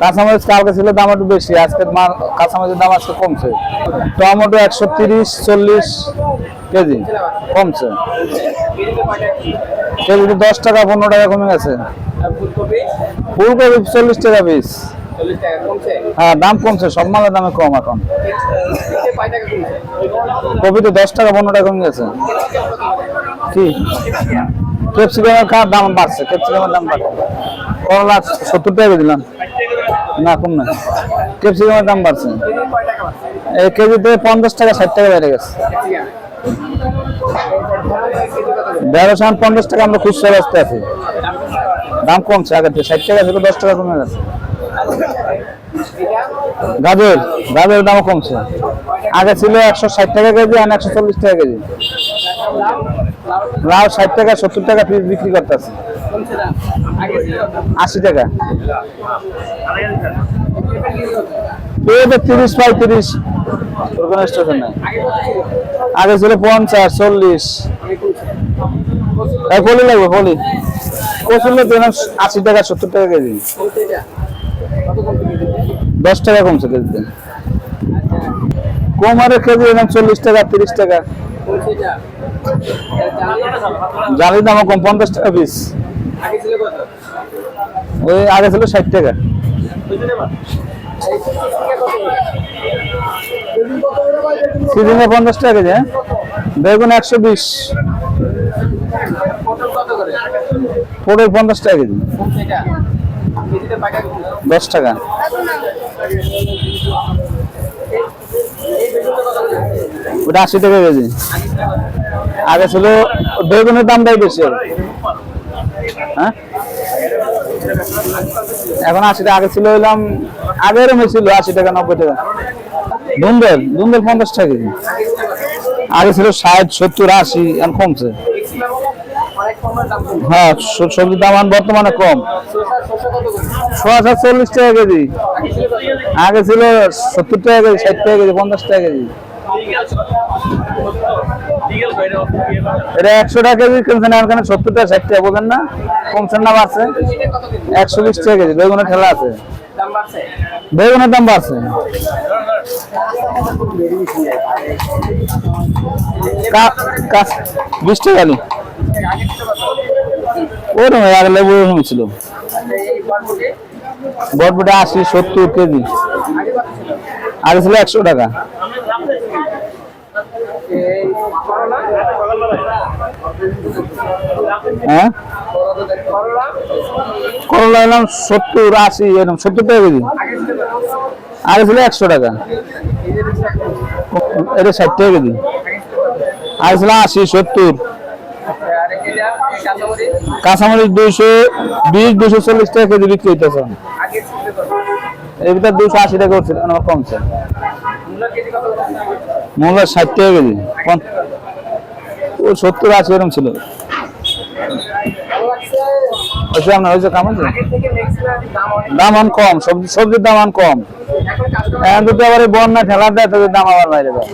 কাঁচামরিচ কালকে ছিল দাম একটু বেশি, আজকে মাল কাঁচামরিচের দাম আজকে কমছে। টমেটো একশো তিরিশ, চল্লিশ কেজি কমছে। কেজিতে দশ টাকা, পনেরো টাকা কমে গেছে। ফুলকপি চল্লিশ টাকা পিস। হ্যাঁ দাম কমছে, সব মালের দামে কম এখন। কপিতে দশ টাকা, পনেরো টাকা কমে গেছে। কি? ক্যাপসিকামের দাম বাড়ছে, ক্যাপসিকামের দাম বাড়ছে। করলা সত্তর টাকা দিলাম। না, কম না। ক্যাপসিকামের দাম বাড়ছে। এই কেজিতে পঞ্চাশ টাকা, ষাট টাকা বেড়ে গেছে। দেড়শো আট পঞ্চাশ টাকা, আমরা খুচরা ব্যস্ত আছি। দাম কমছে আগের থেকে, ষাট টাকা থেকে দশ টাকা কমে গেছে। গাজর, গাজরের দামও কমছে। আগে ছিল একশো ষাট টাকা কেজি আর একশো চল্লিশ টাকা কেজি। লাউ ষাট টাকা, সত্তর টাকা পিস বিক্রি করতেছে। আশি টাকা। তিরিশ পঁয়ত্রিশ। আগে ছিল পঞ্চাশ, চল্লিশ। কলি লাগবে কলি কচুর তো আশি টাকা, সত্তর টাকা কেজি কেজি। দশ টাকা কমছে কেজিতে। কোমারের কেজি এরকম চল্লিশ টাকা, তিরিশ টাকা। জালির দামও কম, পঞ্চাশ টাকা পিস ওই আগে ছিল ষাট টাকা। সিজনে পঞ্চাশ টাকা কেজি হ্যাঁ? বেগুন একশো বিশ। পটল পঞ্চাশ টাকা কেজি। দশ টাকা। ওটা আশি টাকা কেজি। আগে ছিল বেগুনের দামটাই বেশি হ্যাঁ? এখন আশি টাকা, আগে ছিল হইলাম, আগে এরকম ছিল আশি টাকা, নব্বই টাকা। দুন্দল দুন্দল পঞ্চাশ টাকা কেজি। আগে ছিল ষাট, সত্তর, আশি, এখন কমছে। হ্যাঁ সবজির দাম বর্তমানে কম। ছশো চল্লিশ টাকা কেজি। আগে ছিল সত্তর টাকা কেজি, ষাট টাকা কেজি, পঞ্চাশ টাকা কেজি। এটা একশো টাকা কেজি কিনছেন এখানে সত্তর টাকা ষাট টাকা বোঝেন না? কমছেন না বাড়ছে। একশো বিশ টাকা কেজি বেগুনের ঠেলা আছে। বেগুনের দাম বাড়ছে। বিশ টাকা আলু। ওরকম আগে লেবু ওরকম ছিল। এই আশি সত্তর কেজি। আগে ছিল একশো টাকা। হ্যাঁ? করলা এলাম সত্তর, আশি, এরকম, সত্তর টাকা কেজি। আগে ছিল একশো টাকা। এটা ষাট টাকা কেজি। আগে ছিল আশি, সত্তর। কাঁচামরিচ দুইশো বিশ দুশো চল্লিশ টাকা কেজি বিক্রি হইতেছে। এর ভিতরে দুশো আশি টাকা এখন কমছে। মূলা ষাট টাকা কেজি। ও সত্তর আশি এরকম ছিল। আছে দাম অন কম, সবজি সবজির দাম অন কম। এখন তো আবার বন্যা ঠেলা দেয় তাদের দাম আবার বাইরে যায়।